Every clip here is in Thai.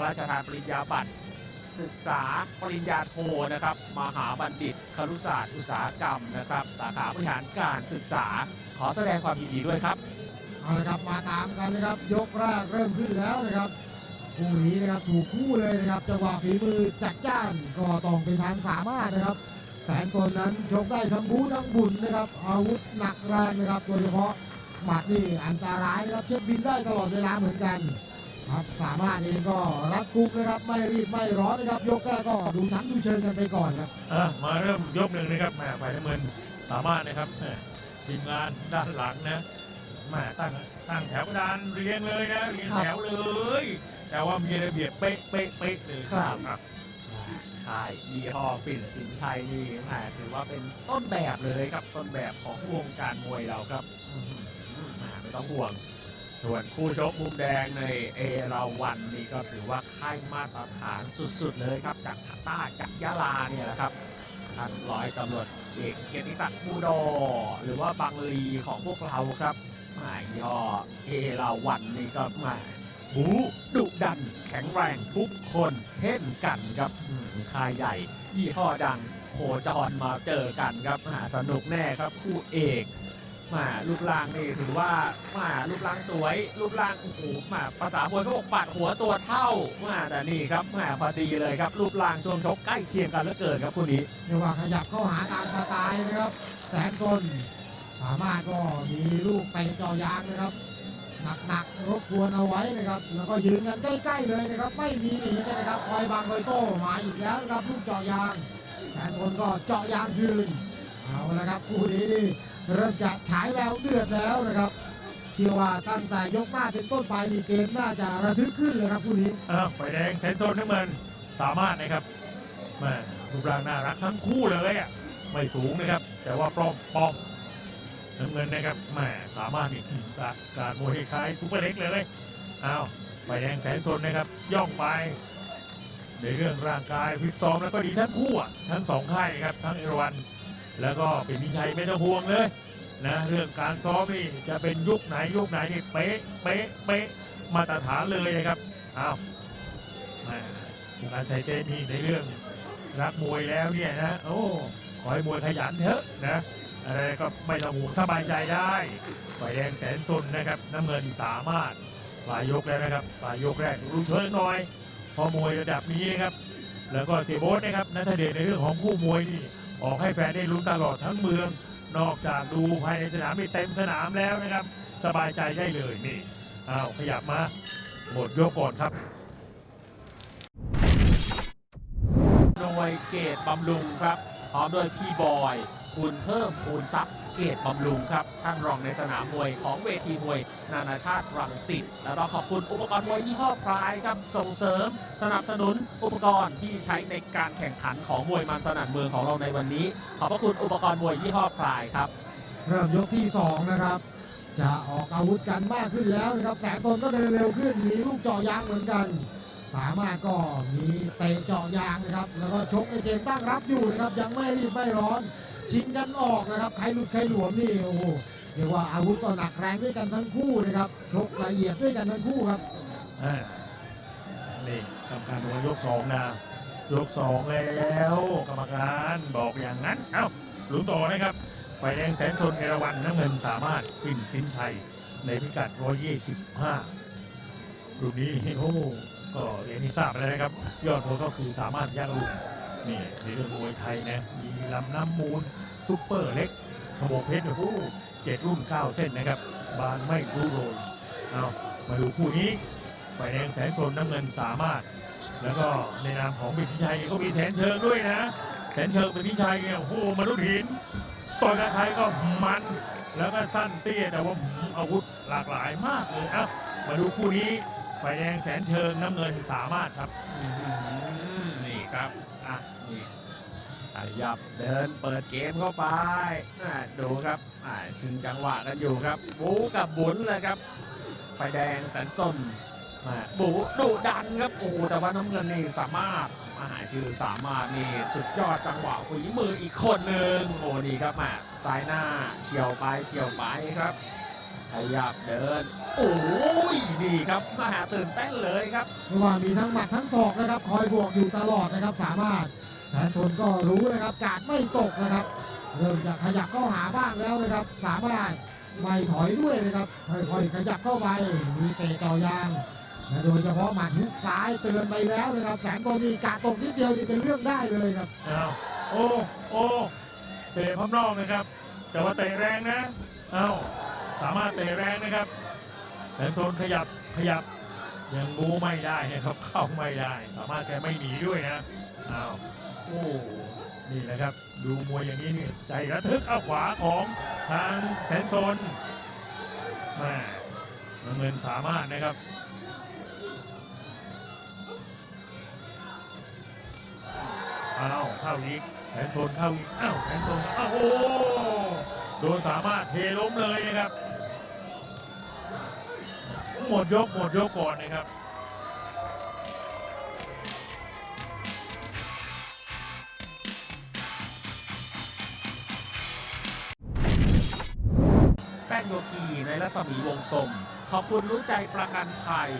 ระราชทานปริญญาบัตร ศึกษาปริญญาโทนะครับ มหาบัณฑิตครุศาสตร์อุตสาหกรรมนะครับ สาขาบริหารการศึกษา ขอแสดงความยินดีด้วยครับเอาละครับมาตามกันนะครับ ยกแรกเริ่มขึ้นแล้วนะครับคู่นี้นะครับถูกคู่เลยนะครับจังหวะฝีมือจัดจ้านก็ต้องเป็นทางสามารถนะครับ แสนโซนนั้นชกได้ทั้งบูทั้งบุญนะครับ อาวุธหนักแรงนะครับ โดยเฉพาะหมัดนี่อันตรายนะครับเช็คบินได้ตลอดเวลาเหมือนกัน ครับสามารถเองก็รัดกุมนะครับ ไม่รีบไม่ร้อนนะครับ ยกแรกก็ดูชั้นดูเชิงกันไปก่อนครับอะมาเริ่มยกหนึ่งนะครับแหม่ฝ่ายน้ำเงินสามารถนะครับแหม่ทีมงานด้านหลังนะแหม่ตั้งตั้งแถวกระดานเรียงเลยนะเรียงครับแถวเลย แต่ว่ามีระเบียบเป๊ะเป๊ะเป๊ะเลยครับอะค่ายยี่ห้อปิ่นสินชัยนี่แหมถือว่าเป็นต้นแบบเลยครับต้นแบบของวงการมวยเราครับอื้อหือแหมไม่ต้องห่วง ส่วนคู่ชกมุมแดงในเอราวันนี่ก็ถือว่าค่ายมาตรฐานสุดๆเลยครับ จากทาต้จากยะลาเนี่ยแหละครับท่านร้อยตำรวจเอกเกียรติศักดิ์บูโด หรือว่าบางลีของพวกเราครับหมยี่ห้อเอราวันนี่ก็มาบูดุดัน แข็งแรงทุกคนเช่นกันครับค่ายใหญ่ยี่ห้อดังโคจรมาเจอกันครับมหาสนุกแน่ครับคู่เอก มารูปร่างนี่ถือว่ามารูปร่างสวย รูปร่างโอ้โหมาภาษามวยเขาบอกปัดหัวตัวเท่ามาแต่นี่ครับมาพอดีเลยครับ รูปร่างช่วงชกใกล้เคียงกันเหลือเกินครับคู่นี้เรียกว่าขยับเข้าหาตามสไตล์นะครับแสนซนสามารถก็มีลูกเตะเจอยางนะครับหนักๆรบกวนเอาไว้นะครับ แล้วก็ยืนกันใกล้ๆเลยนะครับ ไม่มีหนีกันนะครับคอยบังคอยโต้มาอีกแล้วนะครับลูกเจาะยางแสนซนก็เจาะยางคืนเอาละครับคู่นี้นี่เริ่มจะฉายแววเดือดแล้วนะครับเชื่อว่าตั้งแต่ยกหน้าเป็นต้นไปนี่เกมน่าจะระทึกขึ้นเลยครับคู่นี้อะฝ่ายแดงแสนโซนน้ำเงินสามารถนะครับแม่รูปร่างน่ารักทั้งคู่เลยอะไม่สูงนะครับ แต่ว่าป้อมป้อมน้ำเงินนะครับแหม่สามารถนี่การการมวยคล้ายซูเปอร์เล็กเลยอ้าวฝ่ายแดงแสนโซนนะครับ ย่องไป ในเรื่องร่างกายฟิตซ้อมแล้วก็ดีทั้งคู่ทั้งสองค่ายครับทั้งเอราวัน แล้วก็เป็นมิชัยไม่ต้องห่วงเลยนะเรื่องการซ้อมนี่จะเป็นยุคไหนยุคไหนนี่เป๊ะเป๊ะเป๊ะมาตรฐานเลยนะครับอ้าวม่ผู้การชัยเต้นนี่ในเรื่องรักมวยแล้วเนี่ยนะโอ้ขอให้มวยขยันเถอะนะอะไรก็ไม่ต้องห่วงสบายใจได้ฝ่ายแดงแสนสนนะครับน้ำเงินสามารถปลายยกแล้วนะครับปลายยกแรกรู้เชิงหน่อย พอมวยระดับนี้นะครับแล้วก็เสียโบ๊ทนะครับนัทเดชในเรื่องของคู่มวยนี่ ออกให้แฟนได้ลุ้นตลอดทั้งเมือง นอกจากดูภายในสนามมีเต็มสนามแล้วนะครับ สบายใจได้เลยนี่อ้าวขยับมาหมดยกก่อนครับหน่วยเกตบำรุงครับพร้อมด้วยพี่บอย คุณเพิ่มคูณทรัพย์ เกตบำรุงครับท่านรองในสนามมวยของเวทีมวย นานาชาติรังสิตแล้วก็ขอบคุณอุปกรณ์มวยยี่ห้อพรายครับส่งเสริม สนับสนุนอุปกรณ์ที่ใช้ในการแข่งขันของมวยมันสนั่นเมืองของเราในวันนี้ ขอบพระคุณอุปกรณ์มวยยี่ห้อพรายครับเริ่มยกที่ 2 นะครับ จะออกอาวุธกันมากขึ้นแล้วนะครับ แสนตนก็เดินเร็วขึ้น มีลูกเจาะยางเหมือนกัน สามารถก็มีเตะเจาะยางนะครับ แล้วก็ชกในเกมตั้งรับอยู่นะครับ ยังไม่รีบไม่ร้อน ชิงกันออกนะครับใครหลุดใครหลวมนี่โอ้โหเรียกว่าอาวุธก็หนักแรงด้วยกันทั้งคู่นะครับชกละเอียดด้วยกันทั้งคู่ครับอ่านี่กรรมการบอกว่ายกสองนะยกสองแล้วกรรมการบอกอย่างนั้นเอ้าลุ้นต่อนะครับฝ่ายแดงแสนชนเอราวันน้ำเงินสามารถปิ่นสินชัยในพิกัด 125รูปนี้โอ้ก็อย่างที่ทราบแล้วนะครับ ยอดมวยก็คือสามารถย่างลุง นี่ในเรื่องมวยไทยนะมีลำน้ำมูลซุปเปอร์เล็กชโมกเพชรโอ้โหเจ็ดรุ่นเก้าเส้นนะครับ บานไม่รู้โรยเอามาดูคู่นี้ฝ่ายแดงแสนโซนน้ำเงินสามารถ แล้วก็ในนามของบิดพิชัยก็มีแสนเชิงด้วยนะ แสนเชิงเป็นพิชัยเนี่ยโอ้โหมนุษย์หินต่อยกับใครก็มันแล้วก็สั้นเตี้ยแต่ว่าอาวุธหลากหลายมากเลยอะมาดูคู่นี้ฝ่ายแดงแสนเชิงน้ำเงินสามารถครับนี่ครับ อะนี่ขยับเดินเปิดเกมเข้าไปอะดูครับอ่าชิงจังหวะกันอยู่ครับ บูกับบุญเลยครับ ไฟแดงแสนส้มอะบูดุดันครับ โอ้แต่ว่าน้ำเงินนี่สามารถมาหาชื่อสามารถนี่สุดยอดจังหวะฝีมืออีกคนหนึ่งโอ้นี่ครับมาซ้ายหน้าเฉียวไปเฉียวไปครับขยับเดิน โอ้ยนี่ครับมาหาตื่นเต้นเลยครับเพราะว่ามีทั้งหมัดทั้งศอกนะครับ คอยบวกอยู่ตลอดนะครับ สามารถแสนชนก็รู้นะครับกาดไม่ตกนะครับ เริ่มจะขยับเข้าหาบ้างแล้วนะครับ สามารถไม่ถอยด้วยนะครับค่อยๆขยับเข้าไปมีเตะเจ่อยางและโดยเฉพาะหมัดฮุกซ้ายเตือนไปแล้วนะครับแสนชนนี่กาดตกนิดเดียวนี่เป็นเรื่องได้เลยครับเอาโอ้โอ้เตะพร้อมนอกนะครับ แต่ว่าเตะแรงนะเอาสามารถเตะแรงนะครับ แสนโซนขยับขยับยังบูไม่ได้นะครับเข้าไม่ได้ สามารถแกไม่หนีด้วยนะเอาวโอ้นี่แหละครับ ดูมวยอย่างนี้นี่ใจระทึกเอาขวาของทางแสนโซนแม่น้ำเงินสามารถนะครับอ้าวเข้าอีกแสนโซนเข้าอีกอ้าวแสนโซนอ้าวโอ้โดนสามารถเทล้มเลยนะครับ หมดยกหมดยกก่อนนะครับแป้งโยคีในรัศมีวงกลม ขอบคุณรู้ใจประกันภัย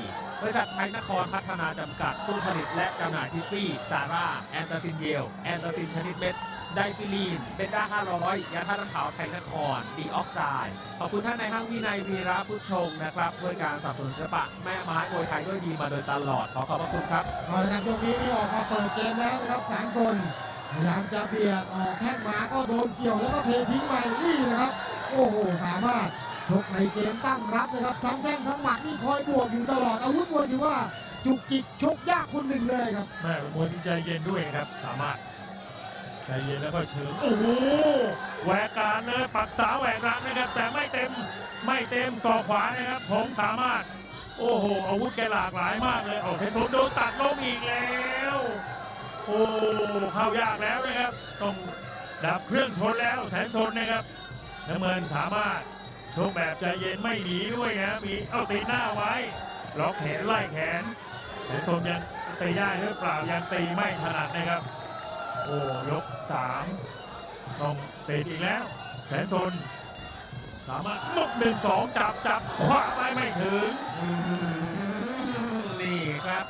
บริษัทไทยนครพัฒนาจำกัดผู้ผลิตและจำหน่ายทิฟฟี่ ซาร่า แอนตาซินเยล แอนตาซินชนิดเม็ด ไดฟิลีน เบนด้า500 ยาธาตุน้ำขาวไทยนคร ดีออกไซด์ ขอบคุณท่านในห้างวินัยวีระพุทธชงนะครับด้วยการสนับสนุนศิลปะ แม่ไม้มวยไทยด้วยดีมาโดยตลอด ขอขอบพระคุณครับเอาละครับตรงนี้นี่ออกมาเปิดเกมแล้วนะครับแสนชนพยายามจะเบียดออกแข้งมาก็โดนเกี่ยวแล้วก็เททิ้งไปนี่นะครับ โอ้โหสามารถชกในเกมตั้งรับนะครับทั้งแข้งทั้งหมัดนี่คอยบวกอยู่ตลอดอาวุธมวยถือว่าจุกจิกชกยากคนหนึ่งเลยครับ แม่เป็นมวยที่ใจเย็นด้วยนะครับ สามารถ ใจเย็นแล้วก็เชิงโอ้โหแหวกกลารเลยปักษาแหวกรังนะครับแต่ไม่เต็มไม่เต็มศอกขวานะครับผมสามารถ โอ้โหอาวุธแกหลากหลายมากเลยเอาเซนโซนโดนตัดลงอีกแล้วโอ้เข้ายากแล้วนะครับต้องดับเครื่องชนแล้วแสนชนนะครับน้ำเงินสามารถชกแบบใจเย็นไม่หนีด้วยนะมีเอาตีหน้าไว้ล็อกแขนไล่แขนแสนชนยังตีได้หรือเปล่ายังตีไม่ถนัดนะครับ โอ้ยกสามต้องตีอีกแล้ว แสนชนสามารถลุกหนึ่งสองจับจับขวาไปไม่ถึง นี่ครับ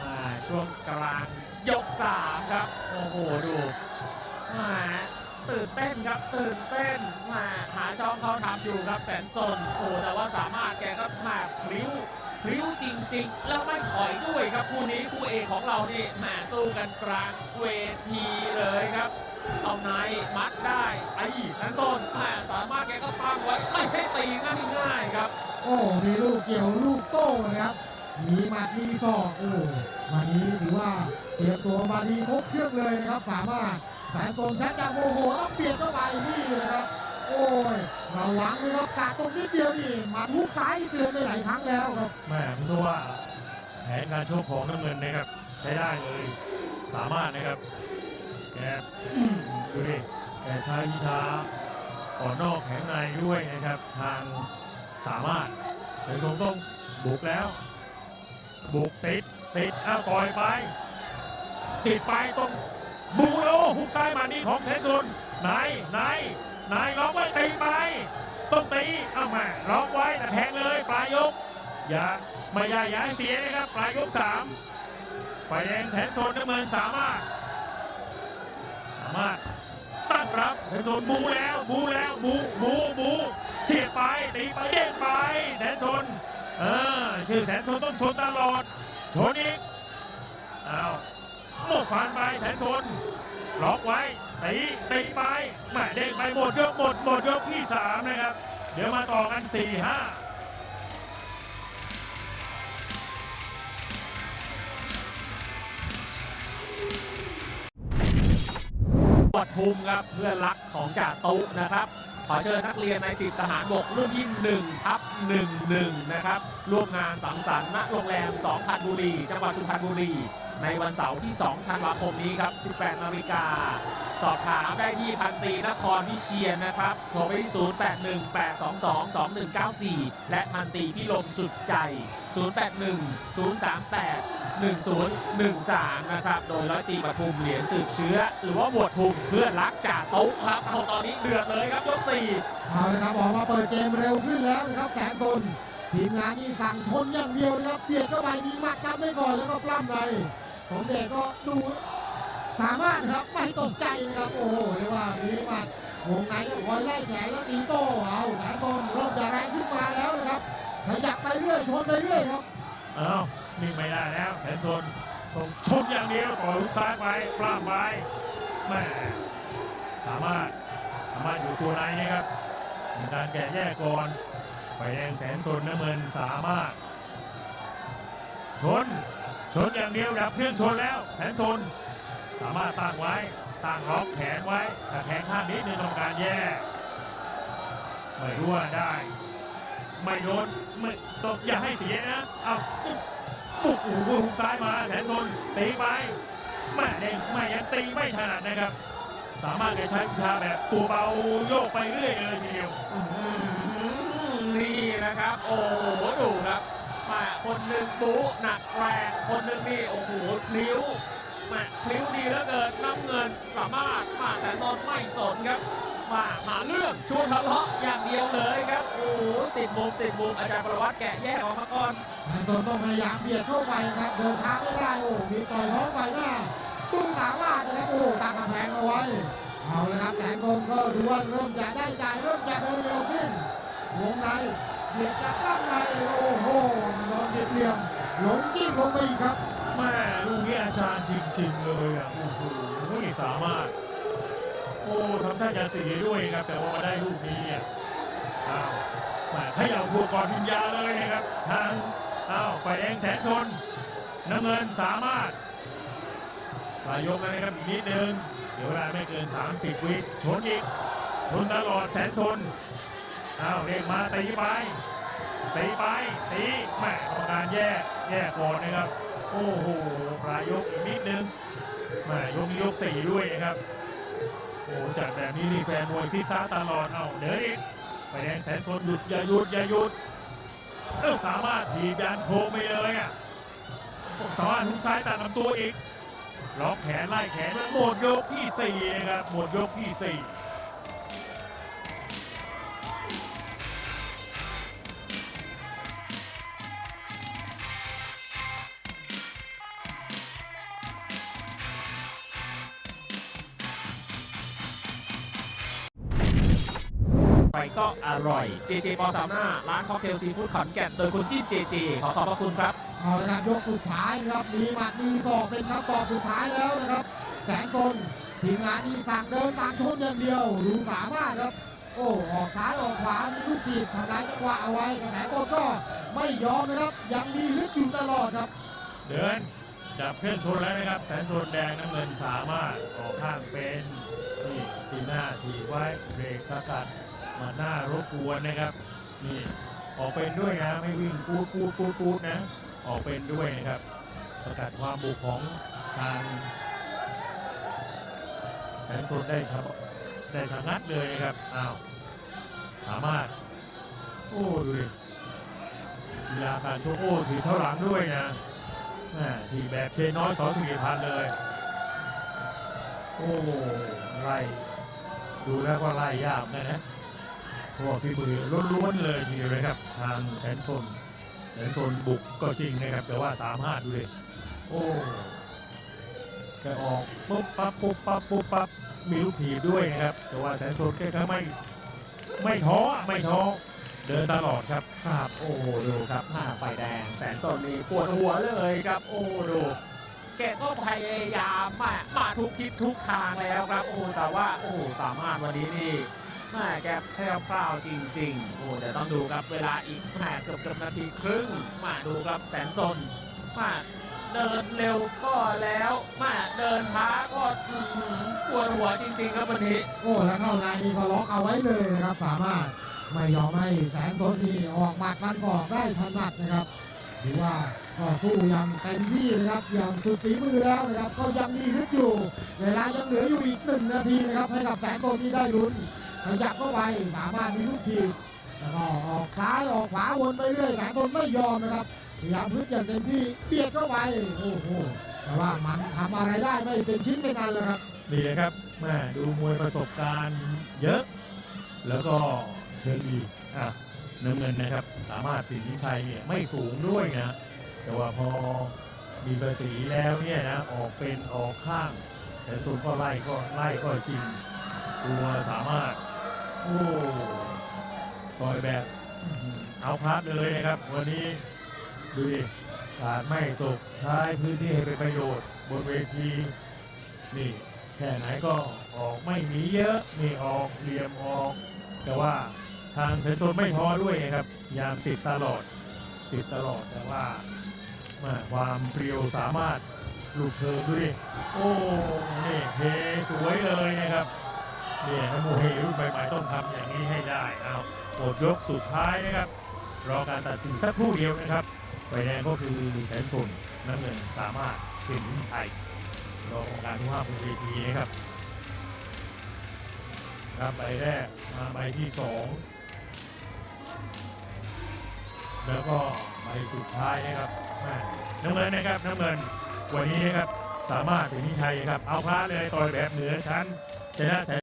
อ่าช่วงกลางยกสามครับ โอ้โหดูมาตื่นเต้นครับตื่นเต้นมาหาช่องเขาทำอยู่ครับแสนสนโอ้แต่ว่าสามารถแกก็แหมาพลิ้ว พลิ้วจริงๆ แล้วไม่ถอยด้วยครับคู่นี้คู่เอกของเรานี่แหมสู้กันกลางเวทีเลยครับ เอาในมัดได้ไอ้แสนสนแหมสามารถแกก็ตั้งไว้ไม่ให้ตีง่ายๆครับ โอ้มีลูกเกี่ยวลูกโต้นะครับมีหมัดมีศอกโอ้วันนี้ถือว่าเตรียมตัวมาดีครบเครื่องเลยนะครับ สามารถแสนตนชักจะโมโหต้องเปลี่ยนเข้าไปนี่นะครับ โอ้ยระวังนะครับกาดตรงนิดเดียวนี่หมัดทุกซ้ายเตือนไปหลายครั้งแล้วครับแม่ผมถือว่าแผนการโชคของน้ำเงินนะครับใช้ได้เลย สามารถนะครับแกดูดิแกใช้วิชาอ่อนนอกแข็งในด้วยนะครับ ทางสามารถเสยสมต้องบุกแล้ว บุกติดติดอ้าวต่อยไป ติดไปตรงบูโอหุกซ้ายมานี่ของแสนชนไหนไหน ไหนล็อกไว้ตีไปต้องตีเอามาล็อกไว้แต่แทงเลยปลายยก อย่าไม่อย่าอย่าเสียนะครับปลายยกสามไฟแดงแสนโซนน้ำเงินสามารถ สามารถตั้งรับแสนโซนบูแล้วบูแล้วบูบูบูเสียไปตีไปเด้งไปแสนโซนเออคือแสนโซนต้องชนตลอดชนอีกเอาหมดผ่านไปแสนโซน ล็อกไว้ตีตีไปแม่เด้งไปหมดยกหมดหมดยกที่สามนะครับ เดี๋ยวมาต่อกันสี่ห้าปวดภูมิครับเพื่อนรักของจ่าตุ๊นะครับ ขอเชิญนักเรียนในสิบทหารบกรุ่นที่1ทับ11 นะครับ ร่วมงานสังสรรค์ณโรงแรม 2 พันบุรี จังหวัดสุพรรณบุรี ในวันเสาร์ที่ 2 ธันวาคมนี้ครับ 18 นาฬิกา สอบถามได้ที่พันตรีนครวิเชียนนะครับ โทรไปที่ 0818222194 และพันตรีพิลมสุดใจ 081038 1013 นะครับ โดยร้อยตีปทุมเหรียญสืบเชื้อ หรือว่าบวชภูมิเพื่อรักจ่าโต๊ะครับเอาตอนนี้เดือดเลยครับยกสี่เอาละครับออกมาเปิดเกมเร็วขึ้นแล้วนะครับแสนตนทีมงานนี่สั่งชนอย่างเดียวนะครับเบียดเข้าไปมีหมัดนับไม่ก่อนแล้วก็ปล้ำใน สมเด็จก็ดูสามารถครับไม่ตกใจครับ โอ้โหเรียกว่ามีหมัดวงในก็คอยไล่แขนแล้วตีโต้เอาแขนต้นเริ่มจะแรงขึ้นมาแล้วนะครับขยับไปเรื่อยชนไปเรื่อยครับเอ้านิ่ไม่ได้แล้วแสนชนต้องชกอย่างเดียวต่อยลูกซ้ายไปปล้ำไปแม่สามารถสามารถอยู่ตัวในนะครับการแกะแยกก่อนไฟแดงแสนชนน้ำเงินสามารถชน ชนอย่างเดียวดับเครื่องชนแล้ว แสนชน สามารถตั้งไว้ตั้งล็อกแขนไว้แต่แขนข้างนี้ในต้องการแยกไม่รู้ว่าได้ ไม่โดนไม่ต้องอย่าให้เสียนะเอาปุ๊บปุ๊บโอ้โหซ้ายมาแสนชนตีไปแม่เด้งไม่ยังตีไม่ถนัดนะครับ สามารถจะใช้วิชาแบบตัวเบาโยกไปเรื่อยเลยทีเดียวนี่นะครับ โอ้โหดูครับ มาคนหนึ่งบู๊หนักแรงคนหนึ่งนี่โอ้โหพลิ้วมาพลิ้วดีเหลือเกินน้ำเงินสามารถมาแสนโซนไม่สนครับมาหาเรื่องชวนทะเลาะอย่างเดียวเลยครับโอ้โหติดมุมติดมุมอาจารย์ประวัติแกะแยกออกมาก่อนแสนต้นต้องพยายามเบียดเข้าไปครับเดินทางไม่ได้โอ้มีต่อยท้องไปหน้าตู้สามารถนะครับโอ้ตั้งกำแพงเอาไว้เอาเลยครับแสนต้นก็ดูว่าเริ่มจะได้ใจเริ่มจะเดินเร็วขึ้นวงใน เบียดจากข้างในโอ้โหนโดนเบียดเหลี่ยมหลงกิ้งลงไปอีกครับแม่ลูกนี้อาจารย์จริงๆเลยอะโอ้โหนี่สามารถ โอ้ทำท่าจะเสียด้วยครับ แต่ว่ามาได้ลูกนี้อะอ้าวแม่ขย่าหัวก่อนวิญญาเลยนะครับ ทางอ้าวไฟแดงแสนชนน้ำเงินสามารถปลายยกนะครับอีกนิดนึง เดี๋ยวเวลาไม่เกิน 30 วิชนอีกชนตลอดแสนชน อ้าเรียกมาตีไปตีไปตีแม่กรรมการแยกแยกก่อนนะครับ โอ้โหปลายยกอีกนิดนึงแม่ยกยกสี่ด้วยนะครับโอ้จัดแบบนี้นี่แฟนมวยซีซ่าตลอดเอาเดินอีกไปแดงแสนสนหยุดอย่าหยุดอย่าหยุดเออสามารถถีบยันโค้งไปเลยอะสามารถทุกซ้ายตัดลำตัวอีกล็อกแขนไล่แขนหมดยกที่สี่นะครับหมดยกที่สี่ ไปก็อร่อยเจเจปอสามหน้าร้านค็อกเทลซีฟู้ดขอนแก่นโดยคุณจิ้นเจเจขอขอบพระคุณครับเอาละครับยกสุดท้ายนะครับมีหมัดมีศอกเป็นคำตอบสุดท้ายแล้วนะครับ แสนตนทีมงานนี่สั่งเดินตามชนอย่างเดียวดูสามารถครับ โอ้ออกซ้ายออกขวามีลูกทีบทำลายจังหวะเอาไว้แต่แสนตนก็ไม่ยอมนะครับ ยังมีฮึดอยู่ตลอดครับ เดินจับเครื่องชนแล้วนะครับ แสนชนแดงน้ำเงินสามารถออกข้างเป็นนี่ทีหน้าทีไว้เบรกสกัด มาหน้ารบกวนนะครับนี่ออกเป็นด้วยนะไม่วิ่งปูดปูดปูดปูดนะ ออกเป็นด้วยนะครับ สกัดความบุกของทางแสนชนได้ชะได้ชะงัดเลยนะครับอ้าวสามารถ โอ้ดูดิกีฬาการชกโอ้ถือเท่าหลังด้วยนะแม่ทีแบบเชน้อยสอสุริพันธ์เลย โอ้ ไล่ดูแล้วก็ไล่ยากนะนะ พราะว่าพี่บุรีล้วนๆเลยทีเดียวนะครับ ทางแสนสนแสนสนบุกก็จริงนะครับ แต่ว่าสามารถดูดิโอ้แกออกปุ๊บปั๊บปุ๊บปั๊บปุ๊บปั๊บมีลูกถีบด้วยนะครับ แต่ว่าแสนสนแกก็ไม่ไม่ท้อไม่ท้อเดินตลอดครับครับโอ้โหดูครับหน้าไฟแดง แสนสนนี่ปวดหัวเลยครับโอ้ดูแกก็พยายามมามาทุกทิศทุกทางแล้วครับโอ้แต่ว่าโอ้สามารถวันนี้นี่ แม่แกแพร่วพราวจริงๆโอ้เดี๋ยวต้องดูครับเวลาอีกแม่เกือบเกือบนาทีครึ่งมาดูครับแสนสนมาเดินเร็วก็แล้วมาเดินช้าก็อื้อหือปวดหัวจริงๆครับวันนี้ โอ้แล้วเข้านนี่ก็ล็อกเอาไว้เลยนะครับ สามารถไม่ยอมให้แสนตนนี่ออกมัดฟันศอกได้ถนัดนะครับถือว่าก็สู้อย่างเต็มที่นะครับอย่างสุดฝีมือแล้วนะครับ ก็ยังมีฮึดอยู่ เวลายังเหลืออยู่อีกหนึ่งนาทีนะครับ ให้กับแสนตนที่ได้ลุ้น ขยับเข้าไปสามารถมีลูกทีแล้วก็ออกซ้ายออกขวาวนไปเรื่อยแสนตนไม่ยอมนะครับพยายามพึ่อย่างเต็มที่เบียดเข้าไปโอ้โหแต่ว่ามันทำอะไรได้ไม่เป็นชิ้นเป็นอันเลยครับนี่นะครับแม่ดูมวยประสบการณ์เยอะ แล้วก็เชิงอีกอะน้ำเงินนะครับ สามารถติดทิชัยเนี่ยไม่สูงด้วยนะ แต่ว่าพอมีภาษีแล้วเนี่ยนะออกเป็นออกข้างแสนสุดก็ไล่ก็ไล่ก็จริงตัวสามารถ โอ้ต่อยแบบเอาพาร์ทเลยนะครับ วันนี้ดูดิขาดไม่ตกใช้พื้นที่ให้เป็นประโยชน์ บนเวทีนี่แค่ไหนก็ออกไม่หนีเยอะนี่ออกเหลี่ยมออก แต่ว่าทางเซนโซนไม่ท้อด้วยนะครับยามติดตลอดติดตลอดแต่ว่ามาความเปรียวสามารถลูกเชิงดูดิโอ้ นี่เทสวยเลยนะครับ เนี่ยน้ำมูเฮรุ่นใหม่ๆต้องทำอย่างนี้ให้ได้เอาโอดยกสุดท้ายนะครับ รอการตัดสินสักครู่เดียวนะครับไฟแดงก็คือแสนชนน้ำเงินสามารถเป็นทิไทยรอการทุกภาพบนเวทีนะครับครับใบแรกมาใบที่สองแล้วก็ใบสุดท้ายนะครับน้ำเงินนะครับน้ำเงินวันนี้นะครับสามารถถึงที่ไทยครับเอาพระเลยต่อยแบบเหนือชั้นชนะแสน